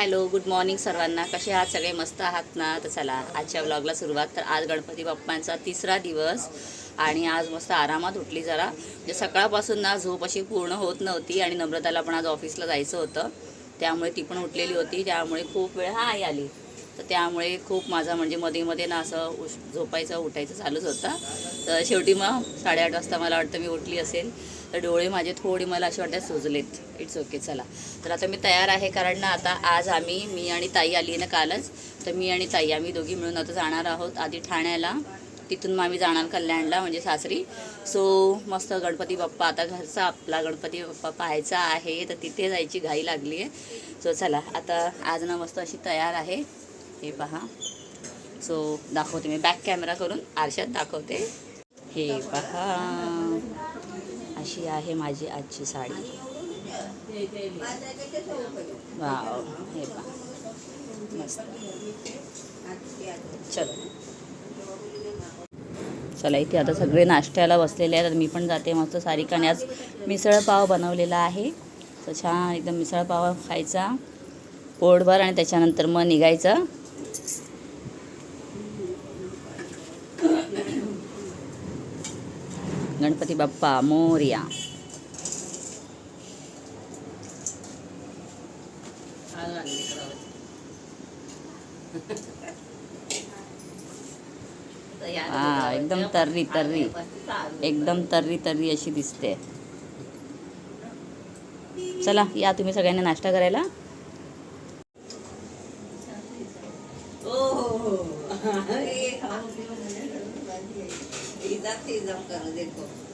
Hello good morning सर्वांना. कसे आहात? सगळे मस्त आहात ना? तर चला आजच्या व्लॉगला सुरुवात. तर आज गणपती बाप्पांचा तिसरा दिवस आणि आज मस्त आरामात उठली जरा. म्हणजे सकाळपासून ना झोप अशी पूर्ण होत नव्हती आणि नम्रताला पण आज ऑफिसला जायचं होतं. त्यामुळे ती पण उठलेली होती. त्यामुळे खूप वेळ हा आई आली. तर त्यामुळे खूप माझा म्हणजे मध्ये मध्ये ना असं उश झोपायचं उठायचं चालूच होतं. तर शेवटी मग साडेआठ वाजता मला वाटतं मी उठली असेल. तर डोळे माझे थोडे मला असे वाटतात सुजलेत. इट्स ओके चला. तर आता मी तयार आहे कारण ना आता आज आम्ही मी आणि ताई आली ना कालच तर मी आणि ताई आम्ही दोघी मिळून आता जाणार आहोत आधी ठाण्याला. तिथून मग आम्ही जाणार कल्याणला म्हणजे सासरी. सो मस्त गणपती बाप्पा आता घरचा आपला गणपती बाप्पा पाहायचा आहे तर तिथे जायची घाई लागली आहे. सो चला आता आज ना मस्त अशी तयार आहे. हे पहा. सो दाखवते मी. बॅक कॅमेरा करून आरशात दाखवते. हे पहा. अशी आहे माझी आजची साडी? वाव हे पा मस्त. चलो. चला इथे आता सगळे नाश्त्याला बसलेले आहेत. मी पण जाते मस्त सारिकाने आज मिसळपाव बनवलेला आहे. तर छान एकदम मिसळपाव खायचा पोटभर आणि त्याच्यानंतर मग निघायचं. गणपती बाप्पा मोर्या. हा एकदम तर्री तर्री. एकदम तर्री तर्री अशी दिसते. चला या तुम्ही सगळ्यांनी नाश्ता करायला.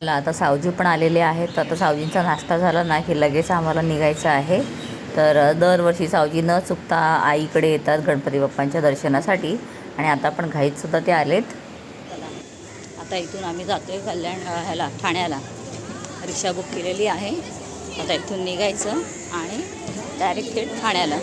मला आता सावजी पण आलेले आहेत. तर आता सावजींचा नाश्ता झाला ना की लगेच आम्हाला निघायचं आहे. तर दरवर्षी सावजी न चुकता आईकडे येतात गणपती बाप्पांच्या दर्शनासाठी. आणि आता पण घाईत सुद्धा ते आलेत. आता इथून आम्ही जातोय कल्याण ह्याला ठाण्याला. रिक्षा बुक केलेली आहे. आता इथून निघायचं आणि डायरेक्ट थेट ठाण्याला.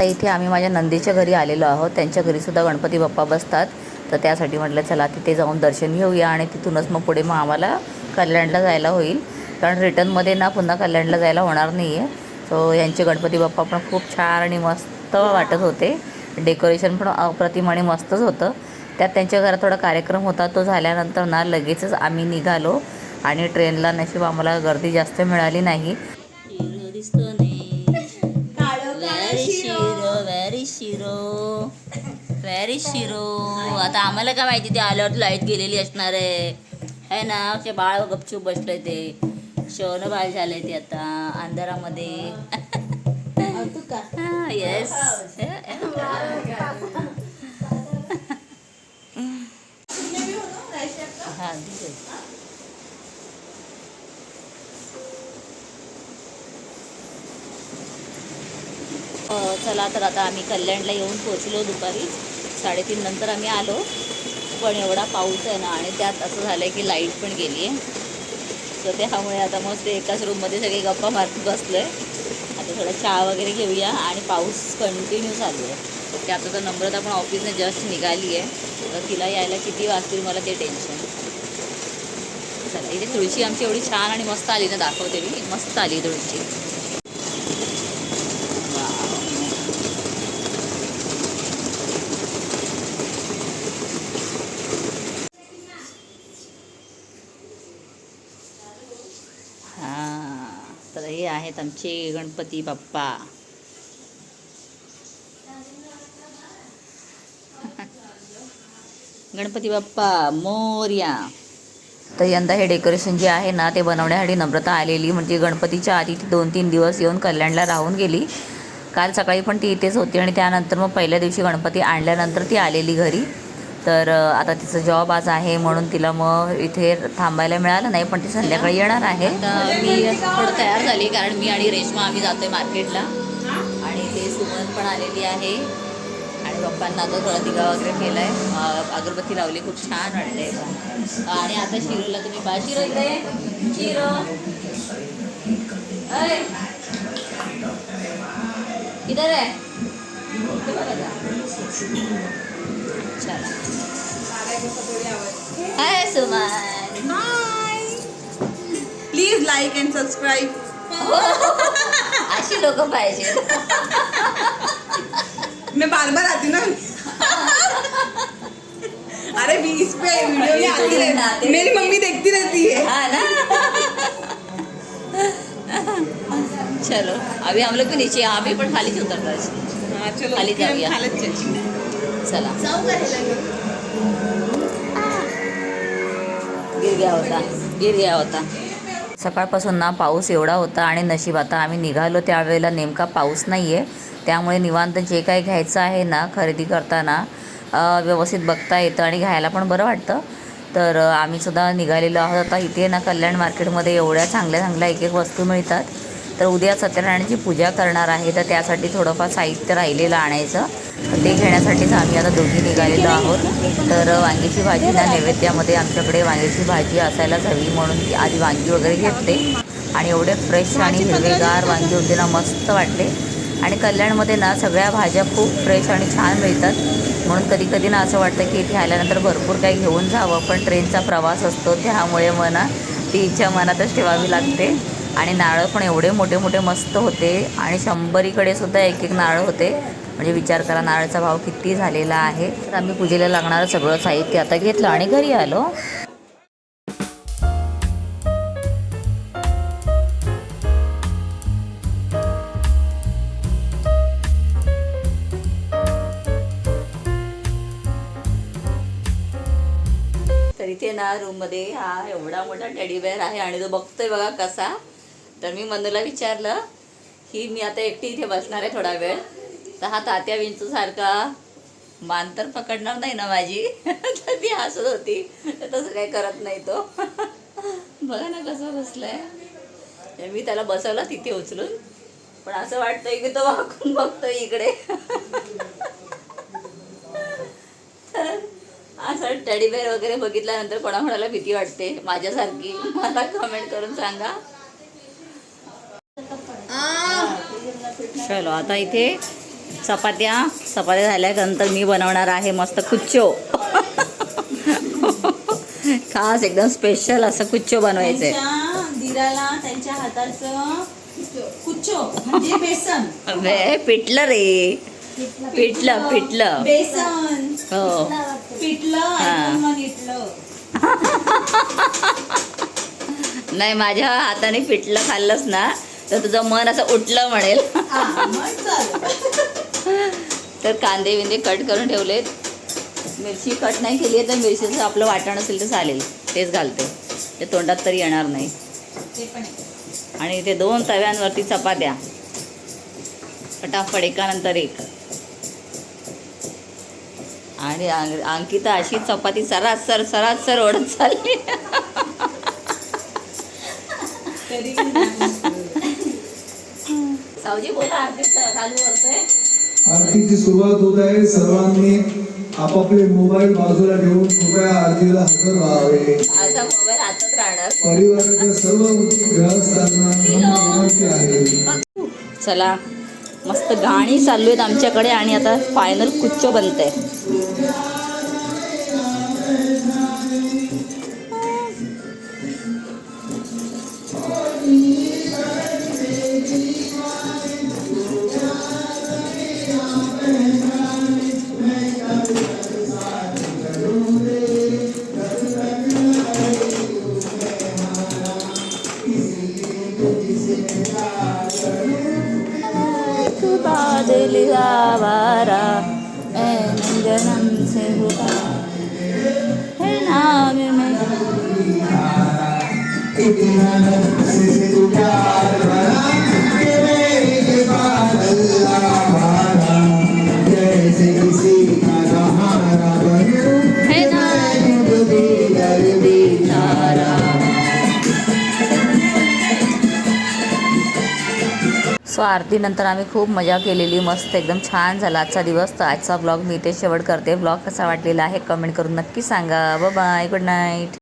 आता इथे आम्ही माझ्या नंदीच्या घरी आलेलो आहोत. त्यांच्या घरीसुद्धा गणपती बाप्पा बसतात. तर त्यासाठी म्हटलं चला तिथे जाऊन दर्शन घेऊया आणि तिथूनच मग पुढे मग आम्हाला कल्याणला जायला होईल. कारण रिटर्नमध्ये ना पुन्हा कल्याणला जायला होणार नाही आहे सो यांचे गणपती बाप्पा पण खूप छान आणि मस्त वाटत होते. डेकोरेशन पण अप्रतिम आणि मस्तच होतं. त्यात त्यांच्या घरात थोडा कार्यक्रम होता. तो झाल्यानंतर ना लगेचच आम्ही निघालो आणि ट्रेनला नशीब आम्हाला गर्दी जास्त मिळाली नाही. व्हेरी शिरो. आता आम्हाला काय माहिती ते आल्यावर लाइट गेलेली असणार आहे. है ना? ते बाळ गपचूप बसलंय ते. शोन बाळ झालंय ते आता अंधारामध्ये. येस हा चला तर आता आम्ही कल्याणला येऊन पोचलो दुपारी. साडेतीन नंतर आम्ही आलो. पण एवढा पाऊस आहे ना आणि त्यात असं झालं आहे की लाइट पण गेली आहे तर त्यामुळे आता मग ते एकाच रूममध्ये सगळे गप्पा मारत बसलो आहे आता थोडा चहा वगैरे घेऊया आणि पाऊस कंटिन्यू चालू आहे. तर ते आता तर नम्रता पण ऑफिसने जस्ट निघाली आहे तर तिला यायला किती वाजतील मला ते टेन्शन चला इथे तुळशी आमची एवढी छान आणि मस्त आली ना दाखवते मी. मस्त आली तुळशी वाव. तर हे आहेत आमचे गणपती बाप्पा. गणपती बाप्पा मोर्या. तर यंदा हे डेकोरेशन जे आहे ना ते बनवण्यासाठी नम्रता आलेली म्हणजे गणपतीच्या आधी ती दोन तीन दिवस येऊन कल्याणला राहून गेली. काल सकाळी पण ती इथेच होती आणि त्यानंतर मग पहिल्या दिवशी गणपती आणल्यानंतर ती आलेली घरी. तर आता तिचं जॉब आज आहे म्हणून तिला मग इथे थांबायला मिळालं नाही पण ती संध्याकाळी येणार आहे. मी थोडं तयार झाली कारण मी आणि रेश्मा आम्ही जातोय मार्केटला. आणि ते सुमन पण आलेली आहे. आणि पप्पांना आता थोडा दिगा वगैरे केलाय. आहे अगरबत्ती लावली खूप छान वाटते आणि आता शिरोला तुम्ही बा शिरो इथे शिरो. इधर आहे. चला hi Suman please like and subscribe अशी लोक पाहिजे मैं बार बार आती ना। अरे बीस पे वीडियो में आती रहती मेरी मम्मी देखती रहती है। हाँ ना? चलो अभी हम लोग भी नीचे यहाँ भी पण खालीच उतरणार हाँ, चलो खाली. खालत चला. गिरग्या होता. गिरग्या होता. सकाळपासून ना पाऊस एवढा होता आणि नशीब आता आम्ही निघालो त्यावेळेला नेमका पाऊस नाही आहे त्यामुळे निवांत जे काही घ्यायचं आहे ना खरेदी करताना व्यवस्थित बघता येतं आणि घ्यायला पण बरं वाटतं. तर आम्हीसुद्धा आम्ही सुद्धा निघालेलो आहोत. आता इथे ना कल्याण मार्केटमध्ये एवढ्या चांगल्या चांगल्या एक एक वस्तू मिळतात. तर उद्या सत्यनारायणाची पूजा करणार आहे तर त्यासाठी थोडंफार साहित्य राहिलेलं आणायचं. ते घेण्यासाठीच आम्ही आता दोघी निघालेलो आहोत. तर वांगीची भाजी ना नैवेद्यामध्ये आमच्याकडे वांग्याची भाजी असायलाच हवी म्हणून ती आधी वांगी वगैरे घेतले. आणि एवढे फ्रेश आणि हिरवेगार वांगी होते ना मस्त वाटले. आणि कल्याणमध्ये ना सगळ्या भाज्या खूप फ्रेश आणि छान मिळतात. म्हणून कधी कधी ना असं वाटतं की इथे आल्यानंतर भरपूर काही घेऊन जावं पण ट्रेनचा प्रवास असतो. त्यामुळे मना ती इच्छा मनातच ठेवावी लागते. आणि नारळ पण एवढे मोठे मोठे मस्त होते. आणि शंभरीकडे सुद्धा एक एक नारळ होते. म्हणजे विचार करा नारळाचा भाव किती झालेला आहे. तर आम्ही पूजेला लागणारं सगळं साहित्य आता घेतलं आणि घरी आलो. तर इथे ना रूममध्ये हा एवढा मोठा टेडी बेअर आहे आणि तो बघतोय बघा कसा. तर मी मनूला विचारलं की मी आता एकटी इथे बसणार आहे थोडा वेळ. तर हा तात्या विंचूसारखा मान तर पकडणार नाही ना माझी. तर ती हसत होती. तर तसं काही करत नाही तो. बघा ना कसं बसलाय. तर मी त्याला बसवलं तिथे उचलून. पण असं वाटतंय की तो वाकून बघतोय इकडे. तर असं टेडी बेअर वगैरे बघितल्यानंतर कोणाकोणाला भीती वाटते? माझ्यासारखी. मला कमेंट करून सांगा. चलो आता इथे चपात्या चपात्या झाल्यानंतर मी बनवणार आहे मस्त कुच्चो. खास एकदम स्पेशल असं कुच्चो दिराला त्यांच्या हाताचं कुच्चो. म्हणजे बेसन. पिटलं रे. पिटलं पिटलं. बेसन. हो. इटलं. नाही माझ्या हाताने पिटलं खाल्लंस ना. तर तुझं मन असं उठलं म्हणेल. हा. तर कांदे बिंदे कट करून ठेवलेत. मिरची कट नाही केली आहे तर मिरचीचं आपलं वाटण असेल तर चालेल. तेच घालते. ते तोंडात तरी येणार नाही. आणि इथे दोन तव्यांवरती चपात्या. फटाफट एकानंतर एक. आणि अंकिता अशी चपाती सरास सर सरास सर ओढत चालली. सावजी बोला अंकिता चालू करतोय. आरतीची सुरुवात होत आहे. सर्वांनी आपापले मोबाईल बाजूला ठेवून कृपया आरतीला हजर व्हावे असा मोबाईल हातात राहणार. परिवाराच्या सर्व ग्रहस्थांना आहे. चला मस्त गाणी चालू आहेत आमच्याकडे आणि आता फायनल कुच्चो बनते जन्म से हुआ है नाम में. जैसे सो आरतीनंतर आम्ही खूप मजा केलेली मस्त एकदम छान झाला आजचा दिवस. तर आजचा ब्लॉग मी इथे शेवट करते. ब्लॉग कसा वाटलेला आहे कमेंट करून नक्की सांगा. Bye good night